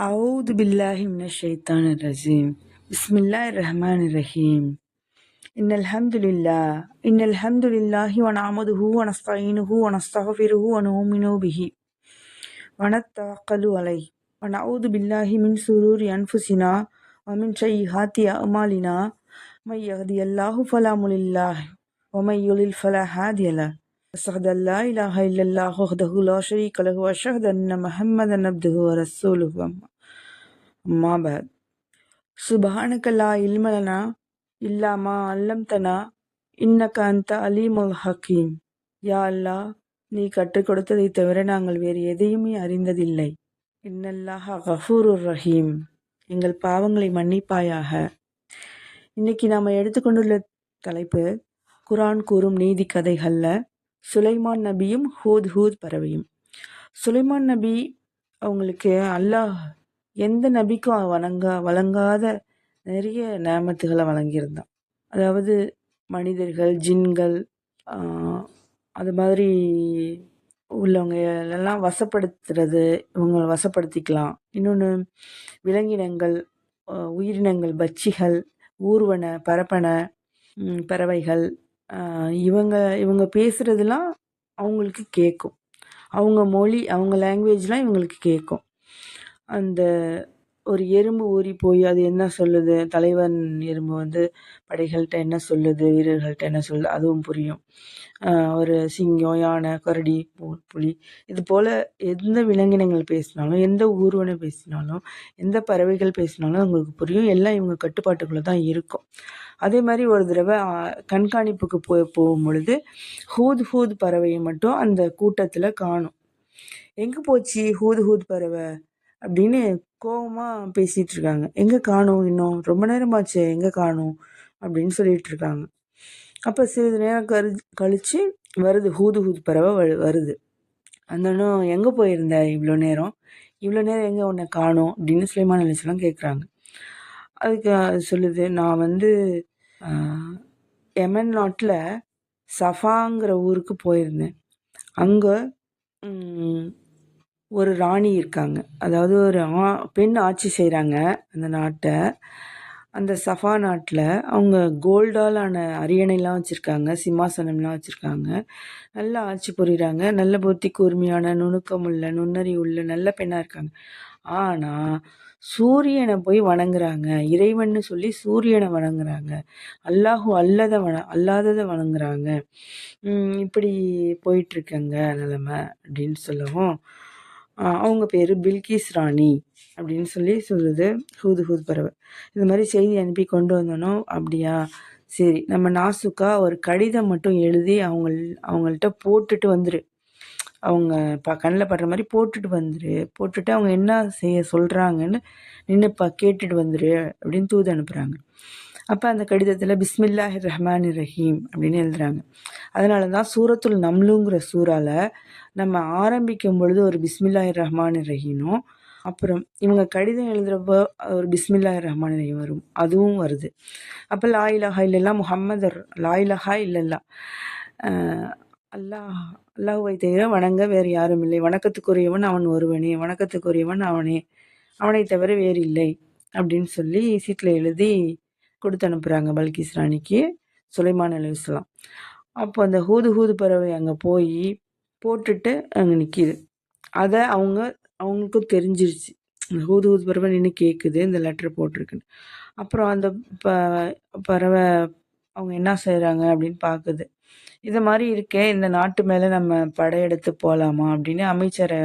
أعوذ بالله من الشيطان الرجيم. بسم الله الرحمن الرحيم. إن الحمد لله إن الحمد لله ونعمده ونستعينه ونستغفره ونؤمن به. ونتوكل عليه. ونعوذ بالله من شرور أنفسنا ومن سيئات أعمالنا. من يهدي الله فلا مضل له ومن يضلل فلا هادي له. أشهد أن لا إله إلا الله وحده لا شريك له وأشهد أن محمدا عبده ورسوله. أما بعد. سبحانك لا علم لنا إلا ما علمتنا இன்னக்க அந்த அலீமுல் ஹக்கீம் யா அல்லா நீ கற்றுக் கொடுத்ததை தவிர நாங்கள் வேறு எதையுமே அறிந்ததில்லை. இன்னல்லாஹ் கஃபூருர் ரஹீம் எங்கள் பாவங்களை மன்னிப்பாயாக. இன்னைக்கு நாம் எடுத்துக்கொண்டுள்ள தலைப்பு குரான் கூறும் நீதி கதைகளில் சுலைமான் நபியும் ஹூத் ஹூத் பறவையும். சுலைமான் நபி அவங்களுக்கு அல்லாஹ் எந்த நபிக்கும் வணங்க வழங்காத நிறைய நேமத்துகளை வழங்கியிருந்தான். அதாவது மனிதர்கள் ஜின்கள் அது மாதிரி உள்ளவங்க எல்லாம் வசப்படுத்துறது இவங்களை வசப்படுத்திக்கலாம். இன்னொன்று விலங்கினங்கள் உயிரினங்கள் பட்சிகள் ஊர்வன பரப்பன பறவைகள் இவங்க இவங்க பேசுகிறதுலாம் அவங்களுக்கு கேட்கும் அவங்க மொழி அவங்க லாங்குவேஜ்லாம் இவங்களுக்கு கேட்கும் அந்த ஒரு எறும்பு ஊறி போய் அது என்ன சொல்லுது? தலைவன் எறும்பு வந்து படைகள்கிட்ட என்ன சொல்லுது? வீரர்கள்ட்ட என்ன சொல்லுது? அதுவும் புரியும். ஒரு சிங்கம் யானை கரடி பு- புலி இது போல் எந்த விலங்கினங்கள் பேசினாலும் எந்த ஊர்வனை பேசினாலும் எந்த பறவைகள் பேசினாலும் அவங்களுக்கு புரியும். எல்லாம் இவங்க கட்டுப்பாட்டுக்குள்ளே தான் இருக்கும். அதே மாதிரி ஒரு தடவை கண்காணிப்புக்கு போய் போகும் பொழுது ஹூத் ஹூத் பறவையை மட்டும் அந்த கூட்டத்தில் காணும். எங்கே போச்சு ஹூத் ஹூத் பறவை? அப்படின்னு கோபமாக பேசிகிட்டு இருக்காங்க எங்கே காணும் இன்னும்? ரொம்ப நேரமாச்சு எங்கே காணும்? அப்படின்னு சொல்லிட்டு இருக்காங்க அப்போ சிறிது நேரம் கரு கழித்து வருது ஹூது ஹூது பறவை வரு- வருது. அந்த அண்ணன் எங்கே போயிருந்த இவ்வளோ நேரம்? இவ்வளோ நேரம் எங்கே உன்னை காணும்? அப்படின்னு சுலைமான் அலிஸ்லாம் கேட்குறாங்க அதுக்கு அது சொல்லுது நான் வந்து எமன் நாட்டில் சஃபாங்கிற ஊருக்கு போயிருந்தேன். அங்கே ஒரு ராணி இருக்காங்க. அதாவது ஒரு ஆ பெண் ஆட்சி செய்கிறாங்க அந்த நாட்டை. அந்த சஃபா நாட்டில் அவங்க கோல்டாலான அரியணைலாம் வச்சுருக்காங்க சிம்மாசனம்லாம் வச்சுருக்காங்க. நல்லா ஆட்சி புரிகிறாங்க நல்ல புத்தி கூர்மையான நுணுக்கமுள்ள நுண்ணறிவுள்ள நல்ல பெண்ணாக இருக்காங்க. ஆனால் சூரியனை போய் வணங்குறாங்க. இறைவன்னு சொல்லி சூரியனை வணங்குறாங்க. அல்லாஹு அல்லத வண அல்லாததை வணங்குறாங்க. இப்படி போயிட்டுருக்கங்க நிலமை அப்படின்னு சொல்லவும் அவங்க பேர் பில்கிஸ் ராணி அப்படின்னு சொல்லி சொல்லுது ஹூது ஹூத் பறவை. இந்த மாதிரி செய்தி அனுப்பி கொண்டு வந்தோனோ அப்படியா? சரி நம்ம நாசுக்கா ஒரு கடிதம் மட்டும் எழுதி அவங்க அவங்கள்ட்ட போட்டுட்டு வந்துரு. அவங்க ப கண்ணில் படுற மாதிரி போட்டுட்டு வந்துரு. போட்டுட்டு அவங்க என்ன செய்ய சொல்கிறாங்கன்னு நின்று ப கேட்டுட்டு வந்துரு அப்படின்னு தூது அனுப்புகிறாங்க அப்போ அந்த கடிதத்தில் பிஸ்மில்லாஹி ரஹ்மான் ரஹீம் அப்படின்னு எழுதுறாங்க. அதனால தான் சூரத்துல் நம்லுங்கிற சூறால நம்ம ஆரம்பிக்கும் பொழுது ஒரு பிஸ்மில்லாஹி ரஹ்மான் ரஹீனும் அப்புறம் இவங்க கடிதம் எழுதுறப்போ ஒரு பிஸ்மில்லாஹி ரஹ்மான் ரஹீம் வரும் அதுவும் வருது. அப்போ லா இலாஹா இல்லல்லா முஹம்மதர் லா இலாஹா இல்லல்லா அல்லாஹ் அல்லாஹுவை தவிர வணங்க வேறு யாரும் இல்லை. வணக்கத்துக்குரியவன் அவன் ஒருவனே வணக்கத்துக்குரியவன் அவனே அவனை தவிர வேறு இல்லை அப்படின்னு சொல்லி சீட்டில் எழுதி கொடுத்து அனுப்புகிறாங்க பல்கிஸ் ராணிக்கு சுலைமான் அலிஸ்லாம் அப்போ அந்த ஹூது ஹூது பறவை அங்கே போய் போட்டுட்டு அங்கே நிற்கிது அதை அவங்க அவங்களுக்கும் தெரிஞ்சிருச்சு. ஹூது ஹூது பறவை நின்று கேட்குது இந்த லெட்டர் போட்டிருக்குன்னு. அப்புறம் அந்த ப பறவை அவங்க என்ன செய்கிறாங்க அப்படின்னு பார்க்குது இது மாதிரி இருக்கே இந்த நாட்டு மேலே நம்ம படையெடுத்து போகலாமா அப்படின்னு அமைச்சரை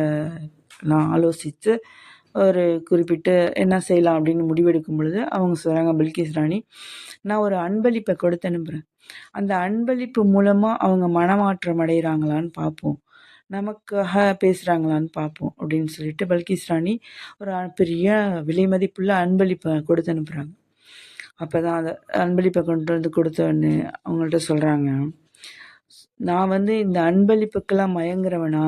நான் ஆலோசித்து ஒரு குறிப்பிட்டு என்ன செய்யலாம் அப்படின்னு முடிவெடுக்கும் பொழுது அவங்க சொல்கிறாங்க பில்கிஸ் ராணி நான் ஒரு அன்பளிப்பை கொடுத்து அனுப்புகிறேன் அந்த அன்பளிப்பு மூலமாக அவங்க மனமாற்றம் அடைகிறாங்களான்னு பார்ப்போம். நமக்காக பேசுகிறாங்களான்னு பார்ப்போம் அப்படின்னு சொல்லிட்டு பல்கிஸ் ராணி ஒரு பெரிய விலை மதிப்புள்ள அன்பளிப்பை கொடுத்து அனுப்புகிறாங்க அப்போ தான் அதை அன்பளிப்பை கொண்டு வந்து கொடுத்தோன்னு அவங்கள்ட்ட சொல்கிறாங்க நான் வந்து இந்த அன்பளிப்புக்கெல்லாம் மயங்குறவனா?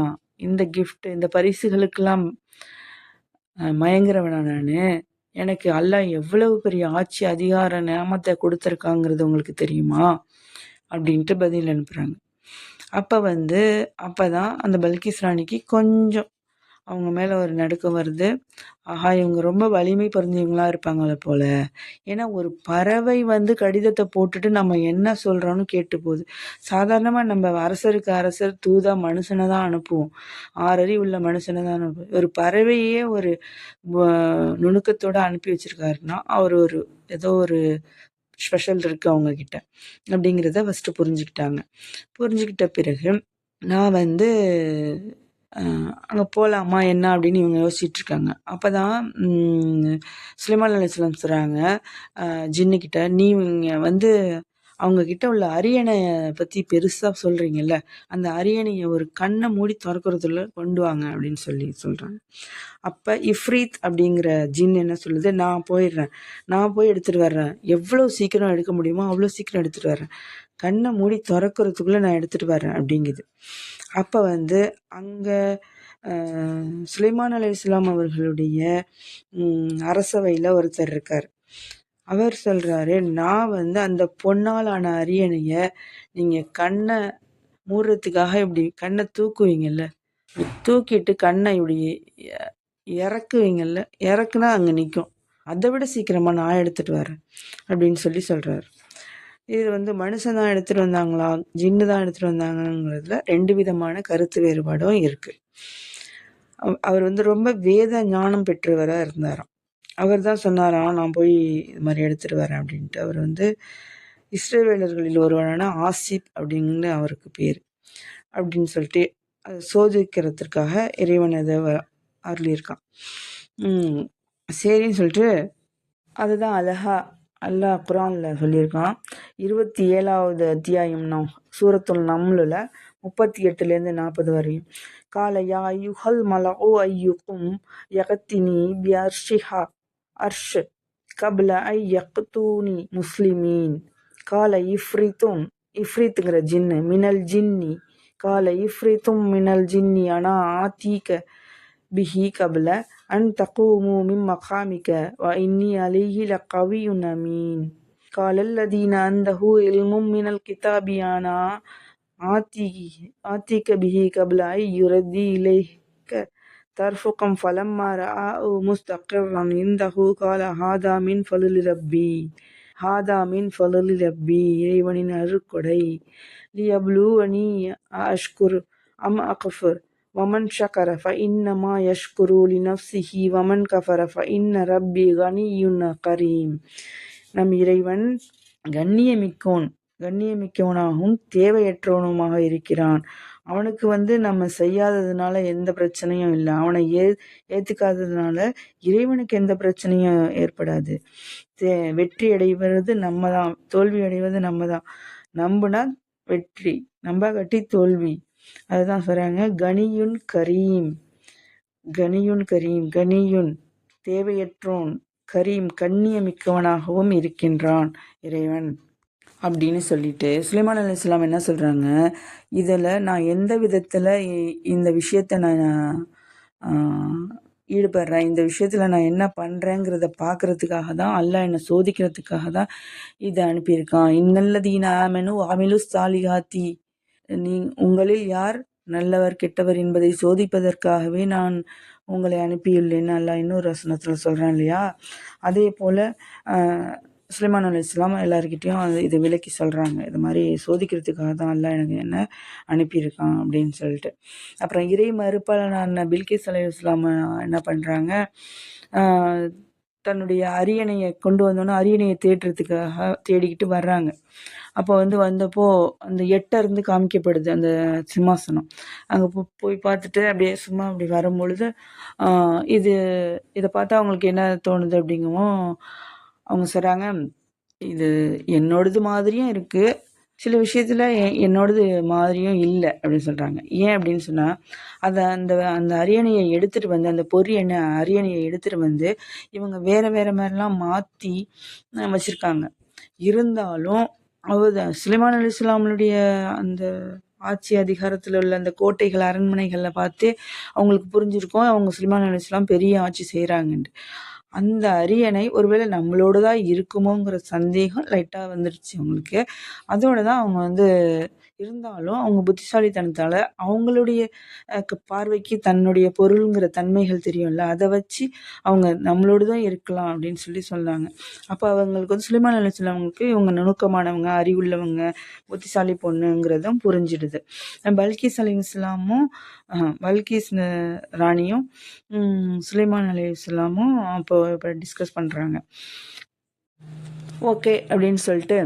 இந்த கிஃப்ட் இந்த பரிசுகளுக்கெல்லாம் மயங்குறவனா நான்? எனக்கு அல்லாஹ் எவ்வளவு பெரிய ஆட்சி அதிகார நியமத்தை கொடுத்துருக்காங்கிறது உங்களுக்கு தெரியுமா? அப்படின்ட்டு பதில் அனுப்புகிறாங்க அப்போ வந்து அப்போ தான் அந்த பல்கிஸ் ராணிக்கு கொஞ்சம் அவங்க மேலே ஒரு நடுக்கம் வருது. ஆஹா இவங்க ரொம்ப வலிமை பொருந்தியவங்களா இருப்பாங்களே போல. ஏன்னா ஒரு பறவை வந்து கடிதத்தை போட்டுட்டு நம்ம என்ன சொல்கிறோன்னு கேட்டு போகுது சாதாரணமாக நம்ம அரசருக்கு அரசர் தூதா மனுஷனை தான் அனுப்புவோம். ஆறறி உள்ள மனுஷனை தான் அனுப்புவோம். ஒரு பறவையே ஒரு நுணுக்கத்தோடு அனுப்பி வச்சிருக்காருன்னா அவர் ஒரு ஏதோ ஒரு ஸ்பெஷல் இருக்குது அவங்கக்கிட்ட அப்படிங்கிறத ஃபஸ்ட்டு புரிஞ்சுக்கிட்டாங்க. புரிஞ்சுக்கிட்ட பிறகு நான் வந்து அங்கே போகலாமா என்ன அப்படின்னு இவங்க யோசிச்சுட்ருக்காங்க அப்போ தான் சுலைமான் அலிஸ்லாம் சொல்கிறாங்க ஜின்னுக்கிட்ட நீ வந்து அவங்கக்கிட்ட உள்ள அரியணையை பற்றி பெருசாக சொல்கிறீங்கல்ல அந்த அரியணையை ஒரு கண்ணை மூடி திறக்கிறதுல கொண்டு வாங்க அப்படின்னு சொல்லி சொல்கிறாங்க அப்போ இஃப்ரீத் அப்படிங்கிற ஜின் என்ன சொல்லுது நான் போயிடுறேன் நான் போய் எடுத்துகிட்டு வர்றேன் எவ்வளோ சீக்கிரம் எடுக்க முடியுமோ அவ்வளோ சீக்கிரம் எடுத்துகிட்டு வர்றேன் கண்ணை மூடி திறக்கிறதுக்குள்ளே நான் எடுத்துகிட்டு வரேன் அப்படிங்குது. அப்போ வந்து அங்கே சுலைமான் அலி இஸ்லாம் அவர்களுடைய அரசவையில் ஒருத்தர் இருக்கார். அவர் சொல்கிறாரு நான் வந்து அந்த பொன்னாலான அரியணையை நீங்கள் கண்ணை மூடுறதுக்காக இப்படி கண்ணை தூக்குவீங்கல்ல? தூக்கிட்டு கண்ணை இப்படி இறக்குவீங்கல்ல? இறக்குனா அங்கே நிற்கும் அதை விட சீக்கிரமாக நான் எடுத்துகிட்டு வரேன். அப்படின்னு சொல்லி சொல்கிறாரு இதில் வந்து மனுஷன் தான் எடுத்துகிட்டு வந்தாங்களா? ஜின்னு தான் எடுத்துகிட்டு வந்தாங்கங்கிறதுல ரெண்டு விதமான கருத்து வேறுபாடும் இருக்குது அவர் வந்து ரொம்ப வேத ஞானம் பெற்றவராக இருந்தாராம். அவர் தான் சொன்னாராம் நான் போய் இது மாதிரி எடுத்துகிட்டு வரேன் அப்படின்ட்டு. அவர் வந்து இஸ்ரேவேலர்களில் ஒருவரான ஆசிப் அப்படின்னு அவருக்கு பேர். அப்படின்னு சொல்லிட்டு அதை சோதிக்கிறதுக்காக இறைவன் இதை அருளியிருக்கான். சரின்னு சொல்லிட்டு அதுதான் அழகா அல்லாஹ் குரானில் சொல்லியிருக்கான். இருபத்தி ஏழாவது அத்தியாயம் நம் சூரத்துல் நம்மளில் முப்பத்தி எட்டுலேருந்து நாற்பது வரையும். கால யா யுஹல் மல ஓ ஐயுக்கும் யகத்தினி பி அர்ஷிஹா அர்ஷ் கபில ஐ யக்தூனி முஸ்லிமீன். கால இஃப்ரித்தும் இஃப்ரித்துங்கிற ஜின்னு மினல் ஜின்னி. கால இஃப்ரித்தும் மினல் ஜின்னி அனா ஆத்தீக்க பிஹி கபில أن تقوموا من مقامك وإني عليه لقوي أمين قال الذين عنده علم من الكتاب أنا آتيك به قبل أن يردي إليك ترفقا فلما رآه مستقرا عنده قال هذا من فضل ربي ஹாதா மின் ஃபலலி ரப்பி இறைவனின் அருட்கொடை லியப்ளூவனி அஷ்குர் அம் அகஃபர் வமன் ஷக்கர ஃப இன்னமா யஷ்குரு லி நஃப்சிஹி வமன் கஃபர ஃப இன்ன ரப்பி கனியுன் கரீம் நம் இறைவன் கண்ணியமிக்கோன் கண்ணியமிக்கவனாகவும் தேவையற்றவனுமாக இருக்கிறான். அவனுக்கு வந்து நம்ம செய்யாததுனால எந்த பிரச்சனையும் இல்லை. அவனை ஏ ஏற்றுக்காததுனால இறைவனுக்கு எந்த பிரச்சனையும் ஏற்படாது. தே வெற்றி அடைவது நம்ம தான் தோல்வி அடைவது நம்ம தான் நம்புனா வெற்றி. நம்ப கட்டி தோல்வி. அதுதான் சொல்கிறாங்க கனியுன் கரீம். கனியுன் கரீம் கனியுன் தேவையற்றோன் கரீம் கண்ணியமிக்கவனாகவும் இருக்கின்றான் இறைவன் அப்படின்னு சொல்லிட்டு சுலைமான் அலி இஸ்லாம் என்ன சொல்கிறாங்க இதில் நான் எந்த விதத்தில் இந்த விஷயத்தை நான் ஈடுபடுறேன்? இந்த விஷயத்தில் நான் என்ன பண்ணுறேங்கிறத பார்க்குறதுக்காக தான் அல்ல என்னை சோதிக்கிறதுக்காக தான் இதை அனுப்பியிருக்கான். இன்னல்லதீன ஆமெனு அமிலு சாலிகாத்தி நீ உங்களில் யார் நல்லவர் கெட்டவர் என்பதை சோதிப்பதற்காகவே நான் உங்களை அனுப்பியுள்ளேன். அல்ல இன்னொரு வசனத்தில் சொல்கிறேன் இல்லையா? அதே போல் சுலைமான் அலி இஸ்லாம் எல்லாருக்கிட்டேயும் அது இதை விலக்கி சொல்கிறாங்க இது மாதிரி சோதிக்கிறதுக்காக தான் அல்ல எனக்கு என்ன அனுப்பியிருக்கான் அப்படின்னு சொல்லிட்டு. அப்புறம் இறை மறுப்பாளனான பில்கிஸ் அலி இஸ்லாம் என்ன பண்ணுறாங்க தன்னுடைய அரியணையை கொண்டு வந்தோன்னே அரியணையை தேடுறதுக்காக தேடிக்கிட்டு வர்றாங்க. அப்போ வந்து வந்தப்போ அந்த எட்டை இருந்து காமிக்கப்படுது அந்த சிம்மாசனம். அங்கே போ போய் பார்த்துட்டு அப்படியே சும்மா அப்படி வரும்பொழுது இது இதை பார்த்தா அவங்களுக்கு என்ன தோணுது அப்படிங்கவும் அவங்க சொல்கிறாங்க இது என்னோடது மாதிரியும் இருக்குது சில விஷயத்தில் என்னோடது மாதிரியும் இல்லை அப்படின்னு சொல்கிறாங்க ஏன் அப்படின்னு சொன்னால் அதை அந்த அந்த அரியணையை எடுத்துகிட்டு வந்து அந்த பொறி எண்ணெய் அரியணையை எடுத்துகிட்டு வந்து இவங்க வேறு வேறு மாதிரிலாம் மாற்றி வச்சுருக்காங்க. இருந்தாலும் அவர் சுலைமான் அலி இஸ்லாமனுடைய அந்த ஆட்சி அதிகாரத்தில் உள்ள அந்த கோட்டைகள் அரண்மனைகளில் பார்த்து அவங்களுக்கு புரிஞ்சிருக்கும் அவங்க சுலைமான் அலி இஸ்லாம் பெரிய ஆட்சி செய்கிறாங்கன்ட்டு அந்த அரியணை ஒருவேளை நம்மளோட தான் இருக்குமோங்கிற சந்தேகம் லைட்டாக வந்துடுச்சு அவங்களுக்கு அதோட தான் அவங்க வந்து இருந்தாலும் அவங்க புத்திசாலித்தனத்தால் அவங்களுடைய பார்வைக்கு தன்னுடைய பொருளுங்கிற தன்மைகள் தெரியும்ல அதை வச்சு அவங்க நம்மளோடு தான் இருக்கலாம் அப்படின்னு சொல்லி சொன்னாங்க. அப்போ அவங்களுக்கு வந்து சுலைமான் அலிஸ்லாமுக்கு இவங்க நுணுக்கமானவங்க அறிவுள்ளவங்க புத்திசாலி பொண்ணுங்கிறதும் புரிஞ்சிடுது. பல்கிஸ் அலி இஸ்லாமும் பல்கிஸ் ராணியும் சுலைமான் அலி இஸ்லாமும் அப்போ இப்போ டிஸ்கஸ் பண்ணுறாங்க ஓகே அப்படின்னு சொல்லிட்டு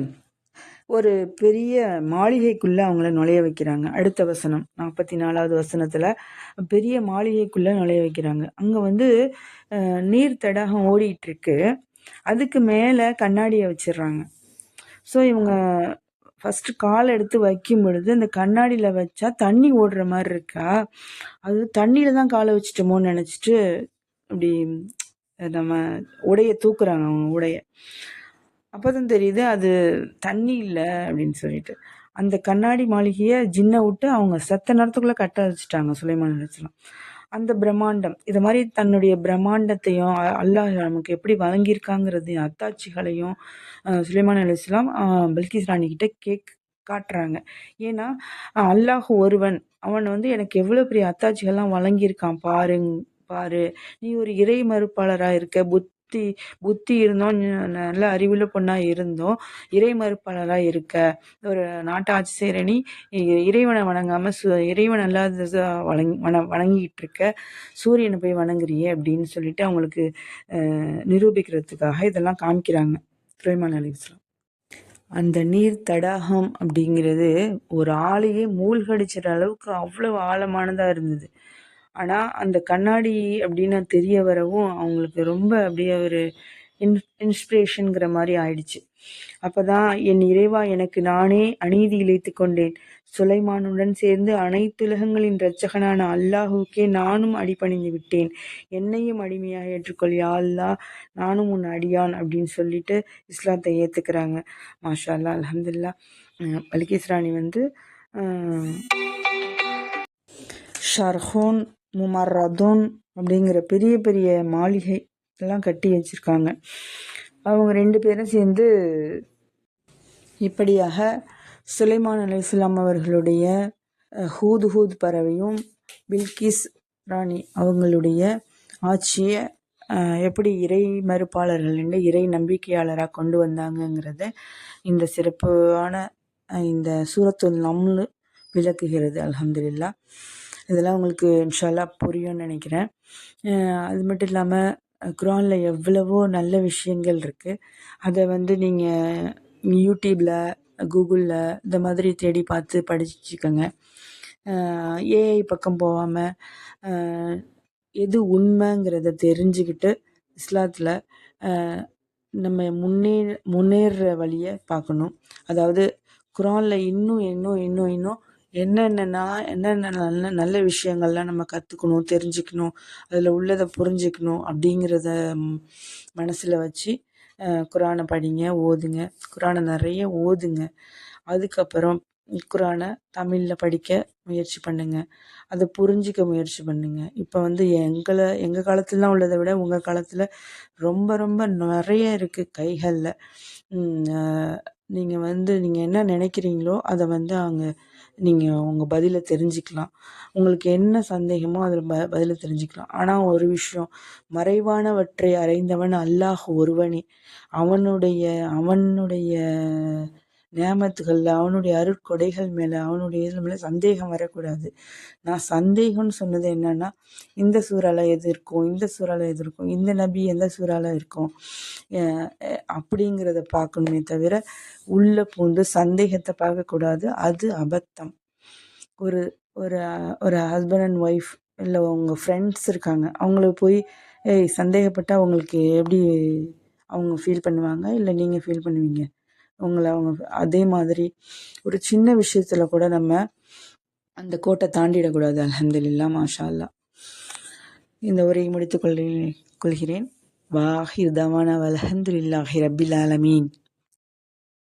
ஒரு பெரிய மாளிகைக்குள்ளே அவங்கள நுழைய வைக்கிறாங்க. அடுத்த வசனம் நாற்பத்தி நாலாவது வசனத்தில் பெரிய மாளிகைக்குள்ளே நுழைய வைக்கிறாங்க. அங்கே வந்து நீர் தடாகம் ஓடிட்டுருக்கு. அதுக்கு மேலே கண்ணாடியை வச்சிடுறாங்க ஸோ இவங்க ஃபஸ்ட்டு கால் எடுத்து வைக்கும் பொழுது அந்த கண்ணாடியில் வச்சா தண்ணி ஓடுற மாதிரி இருக்கா? அது தண்ணியில் தான் காலை வச்சுட்டோமோன்னு நினச்சிட்டு அப்படி நம்ம உடைய தூக்குறாங்க அவங்க உடைய. அப்போ தான் தெரியுது அது தண்ணி இல்லை அப்படின்னு சொல்லிட்டு. அந்த கண்ணாடி மாளிகையை ஜின்னை விட்டு அவங்க செத்த நேரத்துக்குள்ளே கட்ட வச்சுட்டாங்க சுலைமான் அலிஸ்லாம் அந்த பிரம்மாண்டம் இது மாதிரி தன்னுடைய பிரம்மாண்டத்தையும் அல்லாஹ் நமக்கு எப்படி வழங்கியிருக்காங்கிறது அத்தாட்சிகளையும் சுலைமான் அலிஸ்லாம் பல்கிஸ் ராணிக்கிட்ட கேக் காட்டுறாங்க. ஏன்னா அல்லாஹ் ஒருவன் அவன் வந்து எனக்கு எவ்வளோ பெரிய அத்தாட்சிகள்லாம் வழங்கியிருக்கான் பாருங் பாரு. நீ ஒரு இறை மறுப்பாளராக இருக்க புத் புத்தி புத்தி இருந்தோம் நல்ல அறிவுள்ள பொண்ணாக இருந்தோம். இறை மறுப்பாளராக இருக்க ஒரு நாட்டாட்சி செய்கிற நீ இறைவனை வணங்காமல் சு இறைவன் அல்லாத வணங் வண வணங்கிட்டு இருக்க சூரியனை போய் வணங்குறியே அப்படின்னு சொல்லிட்டு அவங்களுக்கு நிரூபிக்கிறதுக்காக இதெல்லாம் காமிக்கிறாங்க. சுலைமான் அலிஸ்லாம் அந்த நீர் தடாகம் அப்படிங்கிறது ஒரு ஆளையே மூழ்கடிச்சிற அளவுக்கு அவ்வளோ ஆழமானதாக இருந்தது. ஆனால் அந்த கண்ணாடி அப்படின்னு தெரிய வரவும் அவங்களுக்கு ரொம்ப அப்படியே ஒரு இன் இன்ஸ்பிரேஷனுங்கிற மாதிரி ஆயிடுச்சு. அப்போ தான் என் இறைவா எனக்கு நானே அநீதி இழைத்து கொண்டேன். சுலைமானுடன் சேர்ந்து அனைத்துலகங்களின் இரட்சகனான அல்லாஹுக்கே நானும் அடிபணிந்து விட்டேன். என்னையும் அடிமையாக ஏற்றுக்கொள் யா அல்லா நானும் உன் அடியான் அப்படின்னு சொல்லிட்டு இஸ்லாத்தை ஏற்றுக்கிறாங்க மாஷா அல்லா அலமதுல்லா பலிகேஸ் ராணி வந்து ஷர்ஹோன் முமர்ரதுன் அப்படிங்கிற பெரிய பெரிய மாளிகை எல்லாம் கட்டி வச்சுருக்காங்க. அவங்க ரெண்டு பேரும் சேர்ந்து இப்படியாக சுலைமான் அலிஸ்லாம் அவர்களுடைய ஹூது ஹூத் பறவையும் பில்கிஸ் ராணி அவங்களுடைய ஆட்சியை எப்படி இறை மறுப்பாளர்கள் இறை நம்பிக்கையாளராக கொண்டு வந்தாங்கங்கிறத இந்த சிறப்பான இந்த சூரத்துல் நம்னு விளக்குகிறது அலமதுல்லா இதெல்லாம் உங்களுக்கு இன்ஷால்லா புரியும்னு நினைக்கிறேன். அது மட்டும் இல்லாமல் குரானில் எவ்வளவோ நல்ல விஷயங்கள் இருக்குது அதை வந்து நீங்கள் யூடியூப்பில் கூகுளில் இந்த மாதிரி தேடி பார்த்து படிச்சுக்கோங்க. ஏஐ பக்கம் போகாமல் எது உண்மைங்கிறத தெரிஞ்சுக்கிட்டு இஸ்லாத்தில் நம்ம முன்னே முன்னேற வழியை பார்க்கணும். அதாவது குரானில் இன்னும் இன்னும் இன்னும் இன்னும் என்னென்னனா என்னென்ன நல்ல நல்ல விஷயங்கள்லாம் நம்ம கற்றுக்கணும் தெரிஞ்சுக்கணும் அதில் உள்ளதை புரிஞ்சுக்கணும் அப்படிங்கிறத மனசில் வச்சு குரானை படிங்க ஓதுங்க. குரானை நிறைய ஓதுங்க. அதுக்கப்புறம் குரானை தமிழில் படிக்க முயற்சி பண்ணுங்கள் அதை புரிஞ்சிக்க முயற்சி பண்ணுங்கள் இப்போ வந்து எங்களை எங்கள் காலத்துலலாம் உள்ளதை விட உங்கள் காலத்தில் ரொம்ப ரொம்ப நிறைய இருக்குது கைகளில். நீங்கள் வந்து நீங்கள் என்ன நினைக்கிறீங்களோ அதை வந்து அங்கே நீங்கள் உங்கள் பதிலை தெரிஞ்சுக்கலாம். உங்களுக்கு என்ன சந்தேகமோ அதில் ப பதிலை தெரிஞ்சுக்கலாம். ஆனால் ஒரு விஷயம் மறைவானவற்றை அறைந்தவன் அல்லாஹ் ஒருவனே. அவனுடைய அவனுடைய நேமத்துகளில் அவனுடைய அருட்கொடைகள் மேலே அவனுடைய இதில் மேலே சந்தேகம் வரக்கூடாது. நான் சந்தேகம்னு சொன்னது என்னென்னா இந்த சூறால எது இருக்கும்? இந்த சூறால எது இருக்கும்? இந்த நபி எந்த சூறால இருக்கும்? அப்படிங்கிறத பார்க்கணுமே தவிர உள்ளே பூந்து சந்தேகத்தை பார்க்கக்கூடாது. அது அபத்தம். ஒரு ஒரு ஒரு ஹஸ்பண்ட் அண்ட் ஒய்ஃப் இல்லை உங்கள் ஃப்ரெண்ட்ஸ் இருக்காங்க. அவங்கள போய் ஏய் சந்தேகப்பட்டால் அவங்களுக்கு எப்படி அவங்க ஃபீல் பண்ணுவாங்க? இல்லை நீங்கள் ஃபீல் பண்ணுவீங்க? உங்களை அவங்க அதே மாதிரி ஒரு சின்ன விஷயத்தில் கூட நம்ம அந்த கோட்டை தாண்டிடக்கூடாது அலமதுல்லா மாஷா அல்லா இந்த உரையை முடித்துக் கொள் கொள்கிறேன். வாஹிர் தவானா அலஹந்துல்லாஹி ரபில் ஆலமீன்.